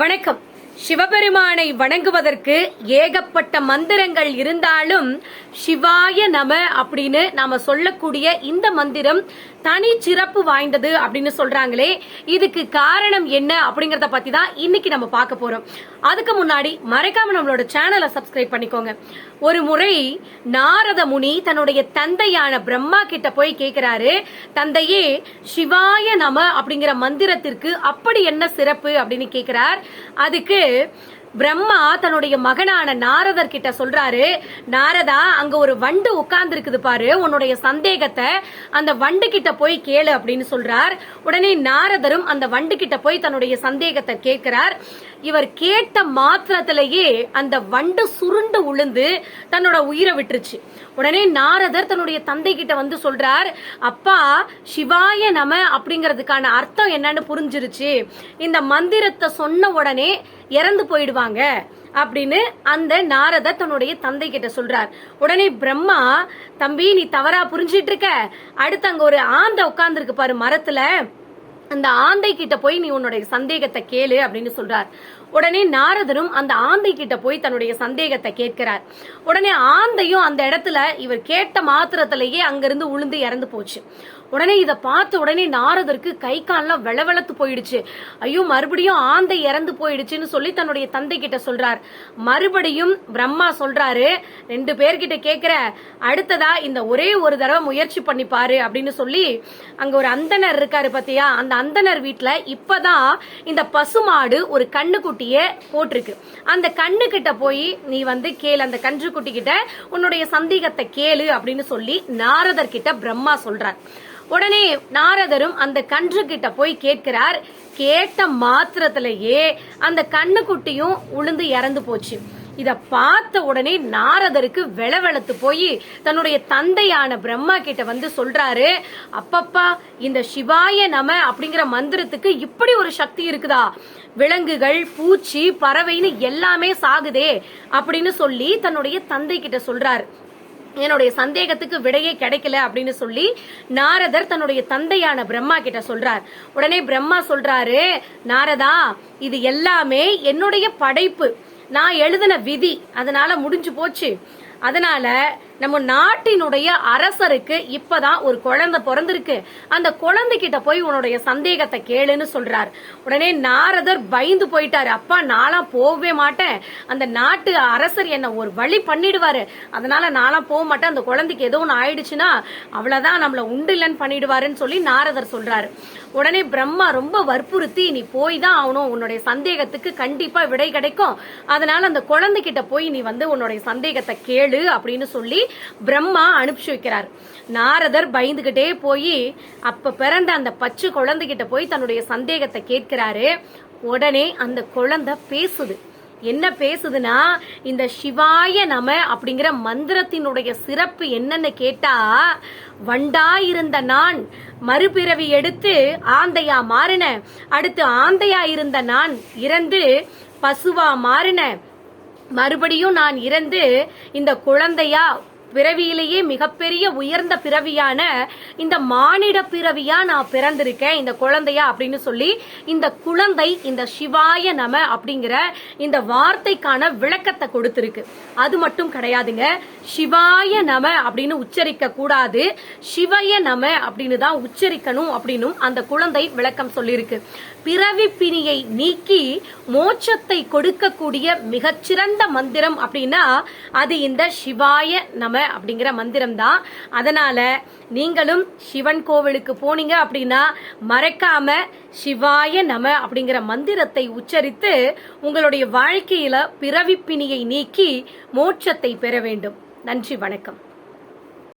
வணக்கம். சிவபெருமானை வணங்குவதற்கு ஏகப்பட்ட மந்திரங்கள் இருந்தாலும் சிவாய நம அப்படின்னு நாம சொல்லக்கூடிய இந்த மந்திரம் தனி சிறப்பு வாய்ந்தது அப்படின்னு சொல்றாங்களே. இதுக்கு காரணம் என்ன அப்படிங்கறத பத்தி தான் இன்னைக்கு நம்ம பார்க்க போறோம். அதுக்கு முன்னாடி மறைக்காம நம்மளோட சேனலை சப்ஸ்கிரைப் பண்ணிக்கோங்க. ஒரு முறை நாரத முனி தன்னுடைய தந்தையான பிரம்மா கிட்ட போய் கேட்கிறாரு தந்தையே சிவாய நம அப்படிங்கிற மந்திரத்திற்கு அப்படி என்ன சிறப்பு அப்படின்னு கேட்கிறார் அதுக்கு பிரம்மா தன்னுடைய மகனான நாரதர் கிட்ட சொல்றாரு நாரதா அங்க ஒரு வண்டு உட்கார்ந்து இருக்குது பாரு உன்னுடைய சந்தேகத்தை அந்த வண்டு கிட்ட போய் கேளு அப்படின்னு சொல்றார். உடனே நாரதரும் அந்த வண்டு கிட்ட போய் தன்னுடைய சந்தேகத்தை கேட்கிறார். இவர் கேட்ட மாத்திரத்திலேயே அந்த வண்டு சுருண்டு உளுந்து தன்னோட உயிரை விட்டுருச்சு. உடனே நாரதர் தன்னுடைய தந்தை கிட்ட வந்து சொல்றார் அப்பா சிவாய நம அப்படிங்கிறதுக்கான அர்த்தம் என்னன்னு புரிஞ்சிருச்சு. இந்த மந்திரத்தை சொன்ன உடனே இறந்து போயிடுவாங்க அப்படின்னு அந்த நாரதர் தன்னுடைய தந்தை கிட்ட சொல்றார். உடனே பிரம்மா தம்பி நீ தவறா புரிஞ்சிட்டு இருக்க. அடுத்து அங்க ஒரு ஆந்த உட்கார்ந்துருக்கு பாரு மரத்துல. அந்த ஆந்தை கிட்ட போய் நீ உன்னுடைய சந்தேகத்தை கேளு அப்படின்னு சொல்றார். உடனே நாரதரும் அந்த ஆந்தை கிட்ட போய் தன்னுடைய சந்தேகத்தை கேட்கிறார். உடனே ஆந்தையும் அந்த இடத்துல இவர் கேட்ட மாத்திரத்திலேயே அங்கிருந்து உளுந்து இறந்து போச்சு. உடனே இதை பார்த்த உடனே நாரதருக்கு கை கால்லாம் வெளவெளத்து போயிடுச்சு. ஐயோ மறுபடியும் ஆந்தை இறந்து போயிடுச்சுன்னு சொல்லி தன்னுடைய தந்தை கிட்ட சொல்றார். மறுபடியும் பிரம்மா சொல்றாரு ரெண்டு பேர்கிட்ட கேட்குற அடுத்ததா இந்த ஒரே ஒரு தடவை முயற்சி பண்ணி பாரு அப்படின்னு சொல்லி அங்க ஒரு அந்தனர் இருக்காரு பாத்தியா? அந்த அந்தனர் வீட்டுல இப்பதான் இந்த பசுமாடு ஒரு கண்ணுக்குட்டிய போட்டிருக்கு. அந்த கண்ணு கிட்ட போய் நீ வந்து கேளு அந்த கன்று குட்டி கிட்ட உன்னுடைய சந்தேகத்தை கேளு அப்படின்னு சொல்லி நாரதர் கிட்ட பிரம்மா சொல்றார். உடனே நாரதரும் அந்த கன்று கிட்ட போய் கேட்கிறார். கேட்ட மாத்திரத்திலேயே அந்த கண்ணுக்குட்டியும் உளுந்து இறந்து போச்சு. இத பார்த்த உடனே நாரதருக்கு வெளவெளத்து போய் தன்னுடைய தந்தையான பிரம்மா கிட்ட வந்து சொல்றாரு அப்பப்பா இந்த சிவாய நம அப்படிங்கிற மந்திரத்துக்கு இப்படி ஒரு சக்தி இருக்குதா? விலங்குகள் பூச்சி பறவைன்னு எல்லாமே சாகுதே அப்படின்னு சொல்லி தன்னுடைய தந்தை கிட்ட சொல்றாரு. என்னுடைய சந்தேகத்துக்கு விடையே கிடைக்கல அப்படின்னு சொல்லி நாரதர் தன்னுடைய தந்தையான பிரம்மா கிட்ட சொல்றார். உடனே பிரம்மா சொல்றாரு நாரதா இது எல்லாமே என்னுடைய படைப்பு. நான் எழுதின விதி. அதனால முடிஞ்சு போச்சு. அதனால நம்ம நாட்டினுடைய அரசருக்கு இப்பதான் ஒரு குழந்தை பிறந்திருக்கு. அந்த குழந்தைகிட்ட போய் உன்னுடைய சந்தேகத்தை கேளுன்னு சொல்றார். உடனே நாரதர் பயந்து போயிட்டாரு. அப்பா நாளாம் போகவே மாட்டேன். அந்த நாட்டு அரசர் என்ன ஒரு வழி பண்ணிடுவாரு. அதனால நாளாம் போக மாட்டேன். அந்த குழந்தைக்கு ஏதோ ஒன்று ஆயிடுச்சுன்னா அவ்வளவுதான் நம்மள உண்டு இல்லைன்னு பண்ணிடுவாருன்னு சொல்லி நாரதர் சொல்றாரு. உடனே பிரம்மா ரொம்ப வற்புறுத்தி நீ போய் தான் ஆகணும். உன்னுடைய சந்தேகத்துக்கு கண்டிப்பா விடை கிடைக்கும். அதனால அந்த குழந்தைகிட்ட போய் நீ வந்து உன்னுடைய சந்தேகத்தை கேளு அப்படின்னு சொல்லி பிரம்மா அனுப்பிச்சு வைக்கிறார். நாரதர் பயந்துகிட்டே போய் அப்ப பிறந்த அந்த பச்சை குழந்தைகிட்ட போய் தன்னுடைய சந்தேகத்தை கேட்கிறாரு. உடனே அந்த குழந்தை பேசுது. என்ன பேசுதுன்னா இந்த சிவாய நம அப்படிங்கிற மந்திரத்தினுடைய சிறப்பு என்னன்னு கேட்டா வண்டா இருந்த நான் மறுபிறவி எடுத்து ஆந்தையா மாறின அடுத்து ஆந்தையா இருந்த நான் இறந்து பசுவா மாறின மறுபடியும் நான் இறந்து இந்த குழந்தையா பிறவியிலேயே மிகப்பெரிய உயர்ந்த பிறவியான இந்த மானிட பிறவியா நான் பிறந்திருக்கேன். இந்த குழந்தையா அப்படின்னு சொல்லி இந்த குழந்தை இந்த சிவாய நம அப்படிங்கிற இந்த வார்த்தைக்கான விளக்கத்தை கொடுத்திருக்கு. அது மட்டும் கிடையாதுங்க. சிவாய நம அப்படின்னு உச்சரிக்க கூடாது. சிவய நம அப்படின்னு தான் உச்சரிக்கணும் அப்படின்னும் அந்த குழந்தை விளக்கம் சொல்லியிருக்கு. பிறவி பிணியை நீக்கி மோட்சத்தை கொடுக்கக்கூடிய மிகச்சிறந்த மந்திரம் அப்படின்னா அது இந்த சிவாய நம அப்படிங்கிற மந்திரம் தான் அதனால நீங்களும் சிவன் கோவிலுக்கு போனீங்க அப்படின்னா மறக்காம சிவாய நம அப்படிங்கிற மந்திரத்தை உச்சரித்து உங்களுடைய வாழ்க்கையில பிறவி பிணியை நீக்கி மோட்சத்தை பெற வேண்டும். நன்றி வணக்கம்.